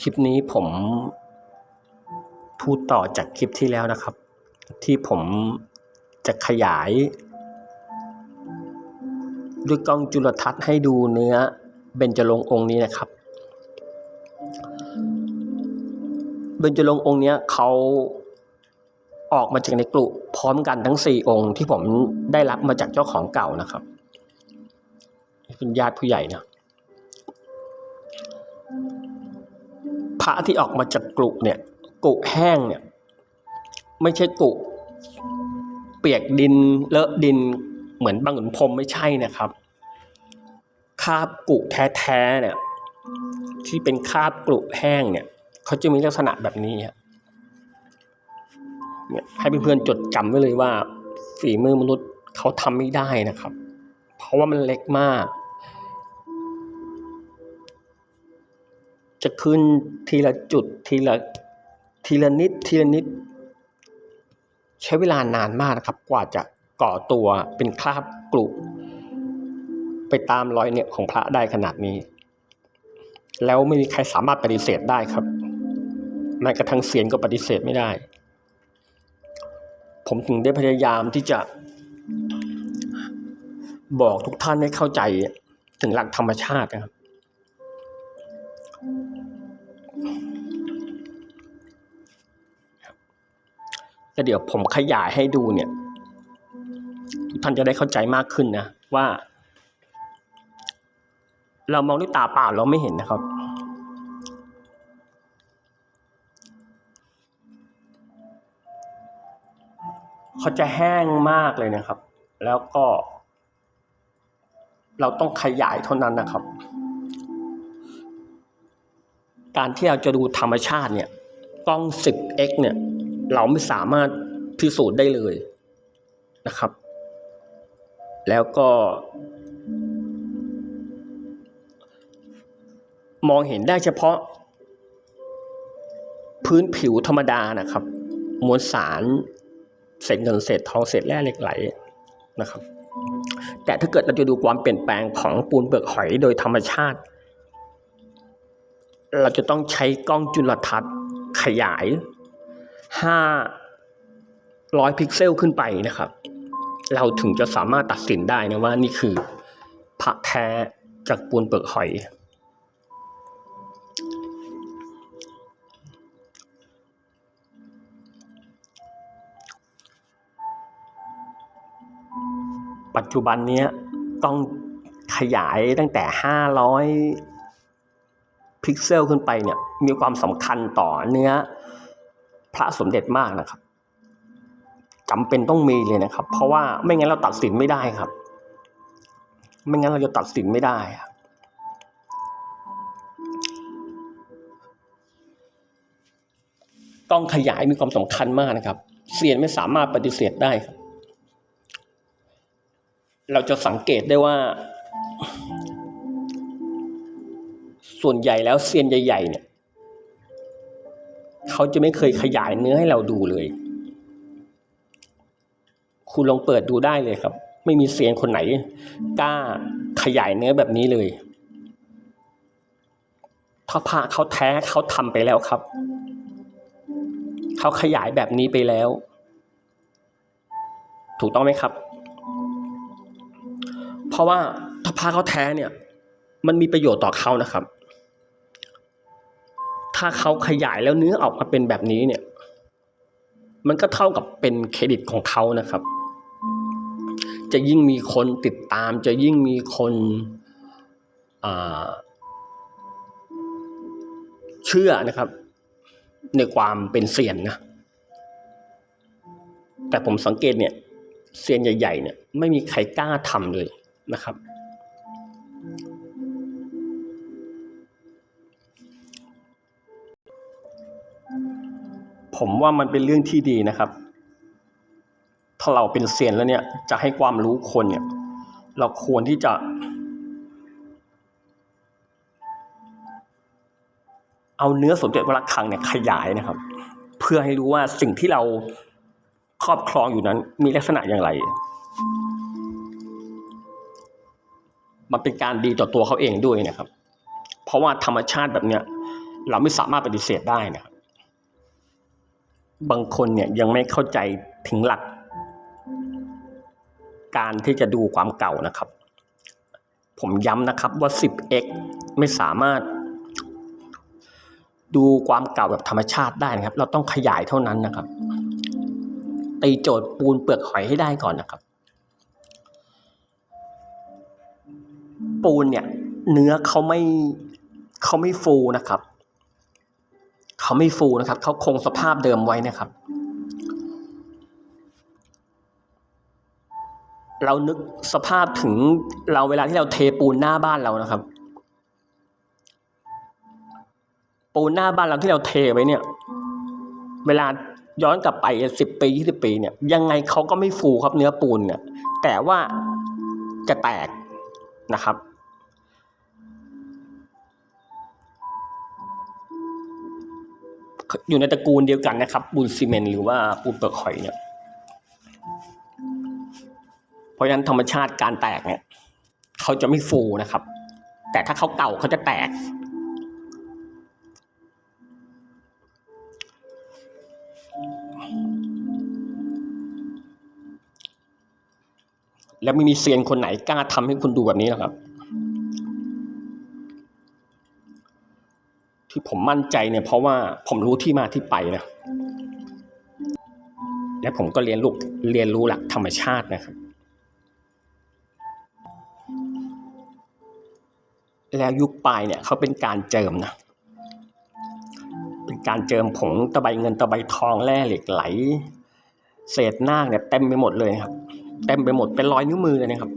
คลิปนี้ผมพูดต่อจากคลิปที่แล้วนะครับ ที่ผมจะขยาย ด้วยกล้องจุลทรรศน์ให้ดูเนื้อเบญจรงค์องค์นี้นะครับ เบญจรงค์องค์นี้เขาออกมาจากในกลุ่พร้อมกันทั้งสี่องค์ที่ผมได้รับมาจากเจ้าของเก่านะครับ เป็นญาติผู้ใหญ่นะ ระที่ออกมาจากกลุเนี่ยกลุ่แห้งเนี่ยไม่ใช่กลุ่เปียกดินเลอะดินเหมือนบางขุนพรมไม่ใช่นะครับ คาบกลุ่แท้ๆเนี่ยที่เป็นคาบกลุแห้งเนี่ยเขาจะมีลักษณะแบบนี้ครับเนี่ยให้เพื่อนๆจดจำไว้เลยว่าฝีมือมนุษย์เขาทำไม่ได้นะครับ เพราะว่ามันเล็กมาก จะขึ้นทีละจุดทีละทีละนิดทีละนิด ใช้เวลานานมากนะครับ กว่าจะก่อตัวเป็นคราบกลุ่ไปตามรอยเนี่ยของพระได้ขนาดนี้ แล้วไม่มีใครสามารถปฏิเสธได้ครับแม้กระทั่งเสียนก็ปฏิเสธไม่ได้ ผมถึงได้พยายามที่จะ บอกทุกท่านให้เข้าใจถึงหลักธรรมชาตินะครับ แต่เดี๋ยวผมขยายให้ดูเนี่ยทุกท่านจะได้เข้าใจมากขึ้นนะว่า เรามองด้วยตาเปล่าเราไม่เห็นนะครับ เขาจะแห้งมากเลยนะครับ แล้วก็ เราต้องขยายเท่านั้นนะครับ การที่เราจะดูธรรมชาติเนี่ยกล้อง 10x เนี่ย เราไม่สามารถพิสูจน์ได้เลยนะครับ แล้วก็ มองเห็นได้เฉพาะ พื้นผิวธรรมดานะครับ มวลสารเศษเงินเศษทองเศษแร่เหล็กไหลนะครับ แต่ถ้าเกิดเราจะดูความเปลี่ยนแปลงของปูนเปลือกหอยโดยธรรมชาติ เราจะต้องใช้กล้องจุลทรรศน์ขยาย 500 พิกเซลขึ้นไปนะครับ เราถึงจะสามารถตัดสินได้นะว่านี่คือพระแท้จากปูนเปลือกหอย ปัจจุบันนี้ยต้องขยายตั้งแต่ 500 พิกเซลขึ้นไปเนี่ยมีความสำคัญต่อเนื้อพระสมเด็จมากนะครับจำเป็นต้องมีเลยนะครับ เพราะว่าไม่งั้นเราตัดสินไม่ได้ครับ ไม่งั้นเราจะตัดสินไม่ได้ต้องขยายมีความสำคัญมากนะครับเซียนไม่สามารถปฏิเสธได้ครับ เราจะสังเกตได้ว่า ส่วนใหญ่แล้วเซียนใหญ่ๆเนี่ยเขาจะไม่เคยขยายเนื้อให้เราดูเลย คุณลองเปิดดูได้เลยครับ ไม่มีเซียนคนไหนกล้าขยายเนื้อแบบนี้เลยถ้าพระเขาแท้เขาทำไปแล้วครับ เขาขยายแบบนี้ไปแล้ว ถูกต้องไหมครับ เพราะว่าถ้าพระเขาแท้เนี่ย มันมีประโยชน์ต่อเขานะครับ ถ้าเขาขยายแล้วเนื้อออกมาเป็นแบบนี้เนี่ย มันก็เท่ากับเป็นเครดิตของเขานะครับ จะยิ่งมีคนติดตาม จะยิ่งมีคนเชื่อนะครับ ในความเป็นเซียนนะ แต่ผมสังเกตเนี่ยเซียนใหญ่ ๆ เนี่ยไม่มีใครกล้าทำเลยนะครับ ผมว่ามันเป็นเรื่องที่ดีนะครับ ถ้าเราเป็นเซียนแล้วเนี่ย จะให้ความรู้คนเนี่ย เราควรที่จะ เอาเนื้อสมเด็จวัดระฆังเนี่ยขยายนะครับ เพื่อให้รู้ว่าสิ่งที่เราครอบครองอยู่นั้นมีลักษณะอย่างไร มันเป็นการดีต่อตัวเขาเองด้วยนะครับ เพราะว่าธรรมชาติแบบเนี้ย เราไม่สามารถปฏิเสธได้นะครับ บางคนเนี่ยยังไม่เข้าใจถึงหลัก การที่จะดูความเก่านะครับ ผมย้ำนะครับว่า 10x ไม่สามารถ ดูความเก่าแบบธรรมชาติได้นะครับ เราต้องขยายเท่านั้นนะครับตีโจทย์ปูนเปลือกหอยให้ได้ก่อนนะครับ ปูนเนี่ย เนื้อเขาไม่เขาไม่ฟูนะครับ เขาไม่ฟูนะครับ เขาคงสภาพเดิมไว้นะครับ เรานึกสภาพถึงเราเวลาที่เราเทปูนหน้าบ้านเรานะครับ ปูนหน้าบ้านเราที่เราเทไว้เนี่ย เวลาย้อนกลับไปสิบปียี่สิบปีเนี่ย ยังไงเขาก็ไม่ฟูครับเนื้อปูนเนี่ย แต่ว่าจะแตกนะครับ อยู่ในตระกูลเดียวกันนะครับ ปูนซีเมนต์หรือว่าปูนเปลือกหอยเนี่ยเพราะฉะนั้นธรรมชาติการแตกเนี่ยเขาจะไม่ฟูนะครับ แต่ถ้าเขาเก่าเขาจะแตก แล้วไม่มีเซียนคนไหนกล้าทำให้คุณดูแบบนี้หรอครับ ผมมั่นใจเนี่ยเพราะว่าผมรู้ที่มาที่ไปนะและผมก็เรียนรู้เรียนรู้หลักธรรมชาตินะครับ แล้วยุคปลายเนี่ยเขาเป็นการเจิมนะเป็นการเจิมผงตะไบเงินตะไบทองแร่เหล็กไหล เศษนาเนี่ยเต็มไปหมดเลยครับเต็มไปหมดเป็นรอยนิ้วมือเลยนะครับ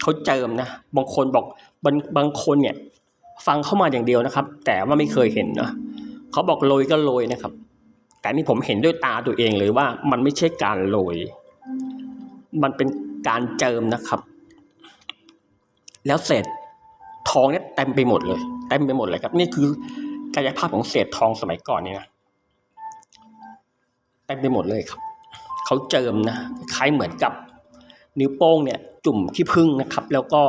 เขาเจิมนะบางคนบอกบางบางคนเนี่ย ฟังเข้ามาอย่างเดียวนะครับ แต่ว่าไม่เคยเห็นนะเขาบอกโรยก็โรยนะครับ แต่นี่ผมเห็นด้วยตาตัวเองเลยว่ามันไม่ใช่การโรย มันเป็นการเจิมนะครับ แล้วเศษทองเนี่ยเต็มไปหมดเลยเต็มไปหมดเลยครับ นี่คือกายภาพของเศษทองสมัยก่อนเนี่ยนะเต็มไปหมดเลยครับเขาเจิมนะคล้ายเหมือนกับ นิ้วโป้งเนี่ย จุ่มขี้ผึ้งนะครับ แล้วก็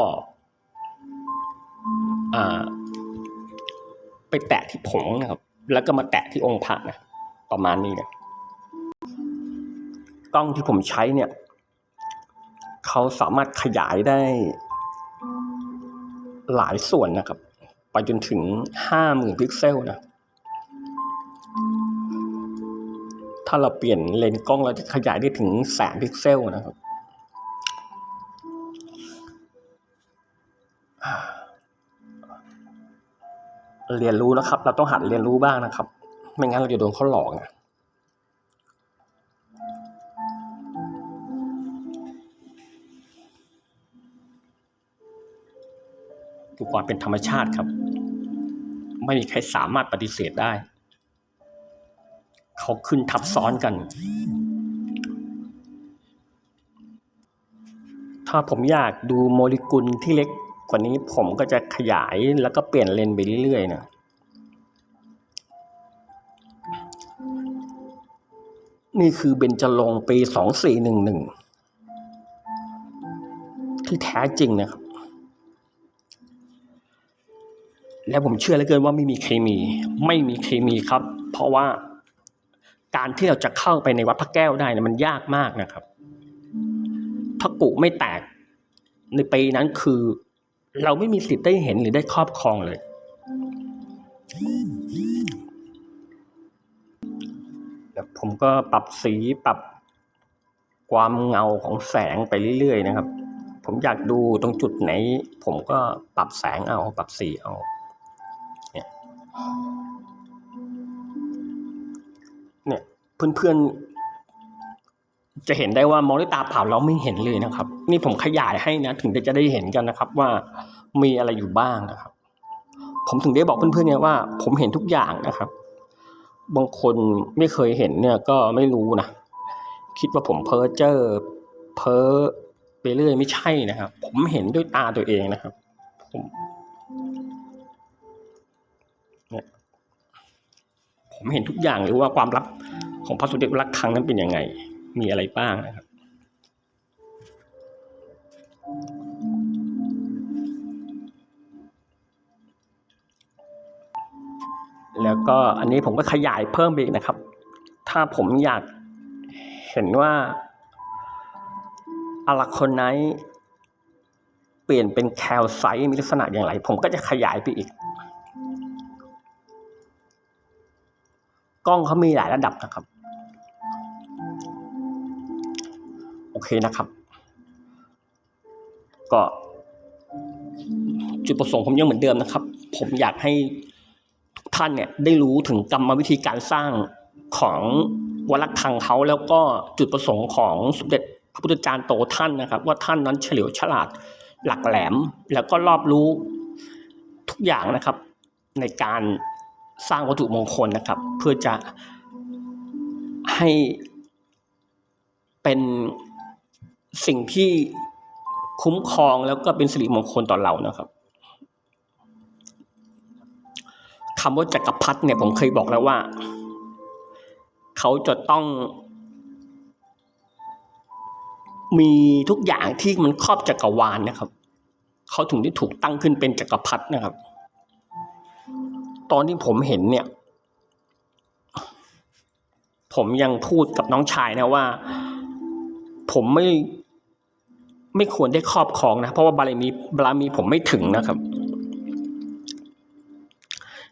ไปแตะที่ผงนะครับ แล้วก็มาแตะที่องค์พระนะประมาณนี้นะกล้องที่ผมใช้เนี่ยเขาสามารถขยายได้หลายส่วนนะครับ ไปจนถึงห้าหมื่นพิกเซลนะ ถ้าเราเปลี่ยนเลนส์กล้องเราจะขยายได้ถึงแสนพิกเซลนะครับ เรียนรู้นะครับ เราต้องหัดเรียนรู้บ้างนะครับ ไม่งั้นเราจะโดนเขาหลอกนะดูความเป็นธรรมชาติครับ ไม่มีใครสามารถปฏิเสธได้ เขาขึ้นทับซ้อนกัน ถ้าผมอยากดูโมเลกุลที่เล็ก กว่านี้ผมก็จะขยายแล้วก็เปลี่ยนเลนส์ไปเรื่อยๆนะนี่คือเบญจรงปีสองสี่หนึ่งหนึ่งที่แท้จริงนะครับ และผมเชื่อเหลือเกินว่าไม่มีเคมี ไม่มีเคมีครับ เพราะว่าการที่เราจะเข้าไปในวัดพระแก้วได้นะมันยากมากนะครับถ้ากุไม่แตกในปีนั้นคือ เราไม่มีสิทธิ์ได้เห็นหรือได้ครอบครองเลยแล้วผมก็ปรับสีปรับความเงาของแสงไปเรื่อยๆนะครับ ผมอยากดูตรงจุดไหน ผมก็ปรับแสงเอาปรับสีเอาเนี่ยเนี่ยเพื่อนๆ จะเห็นได้ว่ามองด้วยตาเปล่าเราไม่เห็นเลยนะครับ นี่ผมขยายให้นะ ถึงจะได้เห็นกันนะครับว่ามีอะไรอยู่บ้างนะครับ ผมถึงได้บอกเพื่อนๆเนี่ยว่า ผมเห็นทุกอย่างนะครับ บางคนไม่เคยเห็นเนี่ยก็ไม่รู้นะคิดว่าผมเพ้อเจ้อเพ้อไปเรื่อยไม่ใช่นะครับ ผมเห็นด้วยตาตัวเองนะครับ ผมเนี่ยผมเห็นทุกอย่างเลยว่าความลับของพระสุเดชรักครั้งนั้นเป็นยังไง มีอะไรบ้างนะครับ แล้วก็อันนี้ผมก็ขยายเพิ่มอีกนะครับ ถ้าผมอยากเห็นว่าอะลาโคนไนเปลี่ยนเป็นแคลไซต์มีลักษณะอย่างไร ผมก็จะขยายไปอีก กล้องเขามีหลายระดับนะครับ อเคนะครับ ก็ จุดประสงค์ผมยังเหมือนเดิมนะครับ ผมอยากให้ทุกท่านเนี่ยได้รู้ถึงกรรมวิธีการสร้างของวัลคังเขาแล้วก็จุดประสงค์ของสมเด็จพระพุทธจารย์โตท่านนะครับ ว่าท่านนั้นเฉลียวฉลาดหลักแหลม แล้วก็รอบรู้ทุกอย่างนะครับ ในการสร้างวัตถุมงคลนะครับ เพื่อจะให้เป็น สิ่งที่คุ้มครองแล้วก็เป็นสิริมงคลต่อเรานะครับคำว่าจักรพรรดิเนี่ยผมเคยบอกแล้วว่า เขาจะต้อง มีทุกอย่างที่มันครอบจักรวาลนะครับ เขาถึงได้ถูกตั้งขึ้นเป็นจักรพรรดินะครับ ตอนที่ผมเห็นเนี่ย ผมยังพูดกับน้องชายนะว่า ผมไม่ไม่ควรได้ครอบครองนะเพราะว่าบารมีบารมีผมไม่ถึงนะครับ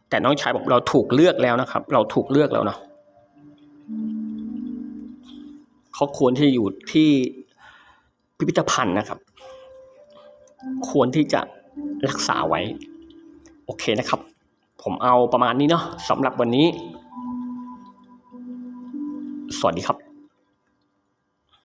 แต่น้องชายบอกเราถูกเลือกแล้วนะครับ เราถูกเลือกแล้วเนาะเขาควรที่อยู่ที่พิพิธภัณฑ์นะครับ ควรที่จะรักษาไว้ โอเคนะครับ ผมเอาประมาณนี้เนาะสำหรับวันนี้ สวัสดีครับ